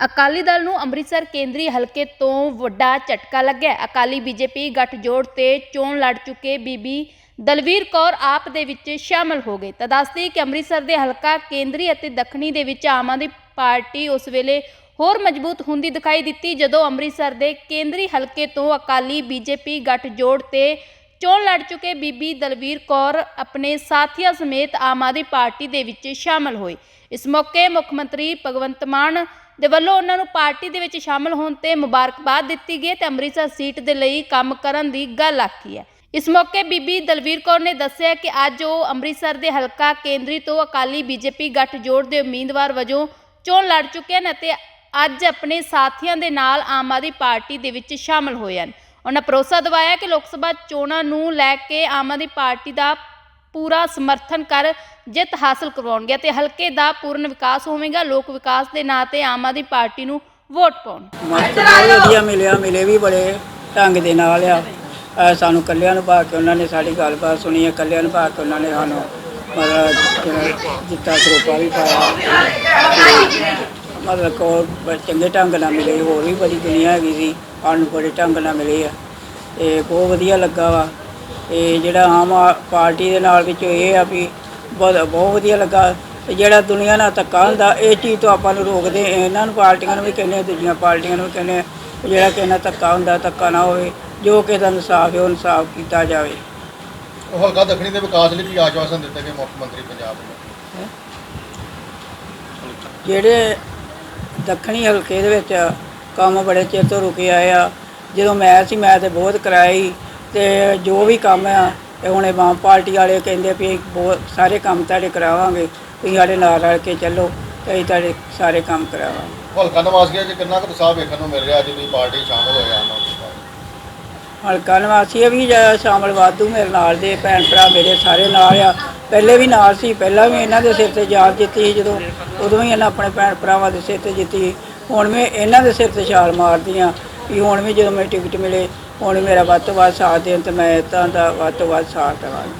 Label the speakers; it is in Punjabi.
Speaker 1: ਅਕਾਲੀ ਦਲ ਨੂੰ ਅੰਮ੍ਰਿਤਸਰ ਕੇਂਦਰੀ ਹਲਕੇ ਤੋਂ ਵੱਡਾ ਝਟਕਾ ਲੱਗਿਆ ਹੈ। ਅਕਾਲੀ ਬੀਜੇਪੀ ਗੱਠਜੋੜ ਤੇ ਚੋਣ ਲੜ ਚੁੱਕੇ ਬੀਬੀ ਦਲਵੀਰ ਕੌਰ ਆਪ ਦੇ ਵਿੱਚ ਸ਼ਾਮਲ ਹੋ ਗਏ ਤਾਂ ਦੱਸਦੀ ਕਿ ਅੰਮ੍ਰਿਤਸਰ ਦੇ ਹਲਕਾ ਕੇਂਦਰੀ ਅਤੇ ਦੱਖਣੀ ਦੇ ਵਿੱਚ ਆਮ ਆਦਮੀ ਪਾਰਟੀ ਉਸ ਵੇਲੇ ਹੋਰ ਮਜ਼ਬੂਤ ਹੁੰਦੀ ਦਿਖਾਈ ਦਿੱਤੀ, ਜਦੋਂ ਅੰਮ੍ਰਿਤਸਰ ਦੇ ਕੇਂਦਰੀ ਹਲਕੇ ਤੋਂ ਅਕਾਲੀ ਬੀਜੇਪੀ ਗੱਠਜੋੜ ਤੇ ਚੋਣ ਲੜ ਚੁੱਕੇ ਬੀਬੀ ਦਲਵੀਰ ਕੌਰ ਆਪਣੇ ਸਾਥੀਆਂ ਸਮੇਤ ਆਮ ਆਦਮੀ ਪਾਰਟੀ ਦੇ ਵਿੱਚ ਸ਼ਾਮਲ ਹੋਏ। ਇਸ ਮੌਕੇ ਮੁੱਖ ਮੰਤਰੀ ਭਗਵੰਤ ਮਾਨ ਦੇ ਵੱਲੋਂ ਉਹਨਾਂ ਨੂੰ ਪਾਰਟੀ ਦੇ ਵਿੱਚ ਸ਼ਾਮਲ ਹੋਣ ਤੇ ਮੁਬਾਰਕਬਾਦ ਦਿੱਤੀ ਗਈ ਤੇ ਅੰਮ੍ਰਿਤਸਰ ਸੀਟ ਦੇ ਲਈ ਕੰਮ ਕਰਨ ਦੀ ਗੱਲ ਆਖੀ ਹੈ। ਇਸ ਮੌਕੇ ਬੀਬੀ ਦਲਵੀਰ ਕੌਰ ਨੇ ਦੱਸਿਆ ਕਿ ਅੱਜ ਉਹ ਅੰਮ੍ਰਿਤਸਰ ਦੇ ਹਲਕਾ ਕੇਂਦਰੀ ਤੋਂ ਅਕਾਲੀ ਬੀਜੇਪੀ ਗੱਠਜੋੜ ਦੇ ਉਮੀਦਵਾਰ ਵਜੋਂ ਚੋਣ ਲੜ ਚੁੱਕੇ ਹਨ ਅਤੇ ਅੱਜ ਆਪਣੇ ਸਾਥੀਆਂ ਦੇ ਨਾਲ ਆਮ ਆਦਮੀ ਪਾਰਟੀ ਦੇ ਵਿੱਚ ਸ਼ਾਮਲ ਹੋਏ ਹਨ। ਉਹਨਾਂ ਭਰੋਸਾ ਦਿਵਾਇਆ ਕਿ ਲੋਕ ਸਭਾ ਚੋਣਾਂ ਨੂੰ ਲੈ ਕੇ ਆਮ ਆਦਮੀ ਪਾਰਟੀ ਦਾ ਪੂਰਾ ਸਮਰਥਨ ਕਰ ਜਿੱਤ ਹਾਸਲ ਕਰਵਾਉਣਗੇ ਤੇ ਹਲਕੇ ਦਾ ਪੂਰਨ ਵਿਕਾਸ ਹੋਵੇਗਾ ਲੋਕ ਵਿਕਾਸ ਦੇ ਨਾਂ ਤੇ ਆਮ ਆਦਮੀ ਪਾਰਟੀ ਨੂੰ ਵੋਟ ਪਾਉਣ।
Speaker 2: ਵਧੀਆ ਮਿਲਿਆ ਮਿਲੇ ਵੀ ਬੜੇ ਢੰਗ ਦੇ ਨਾਲ ਆ। ਸਾਨੂੰ ਕੱਲਿਆਂ ਨੂੰ ਪਾ ਕੇ ਉਹਨਾਂ ਨੇ ਸਾਡੀ ਗੱਲਬਾਤ ਸੁਣੀ ਹੈ ਕੱਲਿਆਂ ਨੂੰ ਪਾ ਕੇ ਉਹਨਾਂ ਨੇ ਸਾਨੂੰ ਮਤਲਬ ਜਿੱਤਾ ਸਰੂਪਾ ਵੀ ਪਾਇਆ। ਮਤਲਬ ਕੋ ਚੰਗੇ ਢੰਗ ਨਾਲ ਮਿਲੇ ਹੋਰ ਵੀ ਬੜੀ ਦੁਨੀਆ ਹੈਗੀ ਸੀ ਸਾਨੂੰ ਬੜੇ ਢੰਗ ਨਾਲ ਮਿਲੇ ਆ। ਤੇ ਬਹੁਤ ਵਧੀਆ ਲੱਗਾ ਵਾ। ਤੇ ਜਿਹੜਾ ਆਮ ਆ- ਪਾਰਟੀ ਦੇ ਨਾਲ ਵਿੱਚ ਇਹ ਆ ਵੀ ਬਹੁਤ ਬਹੁਤ ਵਧੀਆ ਲੱਗਾ। ਤੇ ਜਿਹੜਾ ਦੁਨੀਆ ਨਾਲ ਧੱਕਾ ਹੁੰਦਾ ਇਹ ਚੀਜ਼ ਤੋਂ ਆਪਾਂ ਨੂੰ ਰੋਕਦੇ ਇਹਨਾਂ ਨੂੰ ਪਾਰਟੀਆਂ ਨੂੰ ਵੀ ਕਹਿੰਦੇ ਆ, ਦੂਜੀਆਂ ਪਾਰਟੀਆਂ ਨੂੰ ਵੀ ਕਹਿੰਦੇ ਆ ਵੀ ਜਿਹੜਾ ਕਿਸੇ ਨਾਲ ਧੱਕਾ ਹੁੰਦਾ ਧੱਕਾ ਨਾ ਹੋਵੇ। ਜੋ ਕਿਸੇ ਦਾ ਇਨਸਾਫ ਹੈ ਉਹ ਇਨਸਾਫ ਕੀਤਾ ਜਾਵੇ।
Speaker 3: ਉਹ ਹਲਕਾ ਦੱਖਣੀ ਦੇ ਵਿਕਾਸ ਲਈ ਕੀ ਆਸ਼ਵਾਸਨ ਦਿੱਤੇ ਗਏ ਮੁੱਖ ਮੰਤਰੀ ਪੰਜਾਬ ਨੂੰ?
Speaker 2: ਜਿਹੜੇ ਦੱਖਣੀ ਹਲਕੇ ਦੇ ਵਿੱਚ ਕੰਮ ਬੜੇ ਚਿਰ ਤੋਂ ਰੁਕੇ ਆਏ ਆ ਜਦੋਂ ਮੈਂ ਸੀ ਮੈਂ ਤੇ ਬਹੁਤ ਕਰਾਈ ਤੇ ਜੋ ਵੀ ਕੰਮ ਆ ਤੇ ਹੁਣ ਇਹ ਵਾਮ ਪਾਰਟੀ ਵਾਲੇ ਕਹਿੰਦੇ ਵੀ ਬਹੁਤ ਸਾਰੇ ਕੰਮ ਤੁਹਾਡੇ ਕਰਾਵਾਂਗੇ ਤੁਸੀਂ ਸਾਡੇ ਨਾਲ ਰਲ ਕੇ ਚੱਲੋ ਤੇ ਅਸੀਂ ਤੁਹਾਡੇ ਸਾਰੇ ਕੰਮ ਕਰਾਵਾਂਗੇ।
Speaker 3: ਹਲਕਾ ਨਵਾਜ਼ਗੀਆ ਚ ਕਿੰਨਾ ਕੁ ਉਤਸ਼ਾਹ ਵੇਖਣ ਨੂੰ ਮਿਲ ਰਿਹਾ ਅੱਜ ਤੁਸੀਂ ਪਾਰਟੀ ਸ਼ਾਮਲ ਹੋਏ ਆਮ ਆਦਮੀ ਪਾਰਟੀ
Speaker 2: ਹਲਕਾ ਨਿਵਾਸੀ ਵੀ ਜ- ਸ਼ਾਮਲ ਵਾਧੂ ਮੇਰੇ ਨਾਲ ਦੇ ਭੈਣ ਭਰਾ ਮੇਰੇ ਸਾਰੇ ਨਾਲ ਆ। ਪਹਿਲੇ ਵੀ ਨਾਲ ਸੀ ਪਹਿਲਾਂ ਵੀ ਇਹਨਾਂ ਦੇ ਸਿਰ ਤੇ ਜਾਨ ਜਿੱਤੀ ਸੀ ਜਦੋਂ ਉਦੋਂ ਵੀ ਇਹਨਾਂ ਆਪਣੇ ਭੈਣ ਭਰਾਵਾਂ ਦੇ ਸਿਰ ਤੇ ਜਿੱਤੀ। ਹੁਣ ਵੀ ਇਹਨਾਂ ਦੇ ਸਿਰ ਤੇ ਛਾਲ ਮਾਰਦੀ ਆ ਵੀ ਹੁਣ ਵੀ ਜਦੋਂ ਮੈਨੂੰ ਟਿਕਟ ਮਿਲੇ, ਹੁਣ ਮੇਰਾ ਵੱਧ ਤੋਂ ਵੱਧ ਸਾਥ ਦੇਣ ਤੇ ਮੈਂ ਤਾਂ ਦਾ ਵੱਧ ਤੋਂ ਵੱਧ ਸਾਥ ਦੇਵਾਂਗੀ।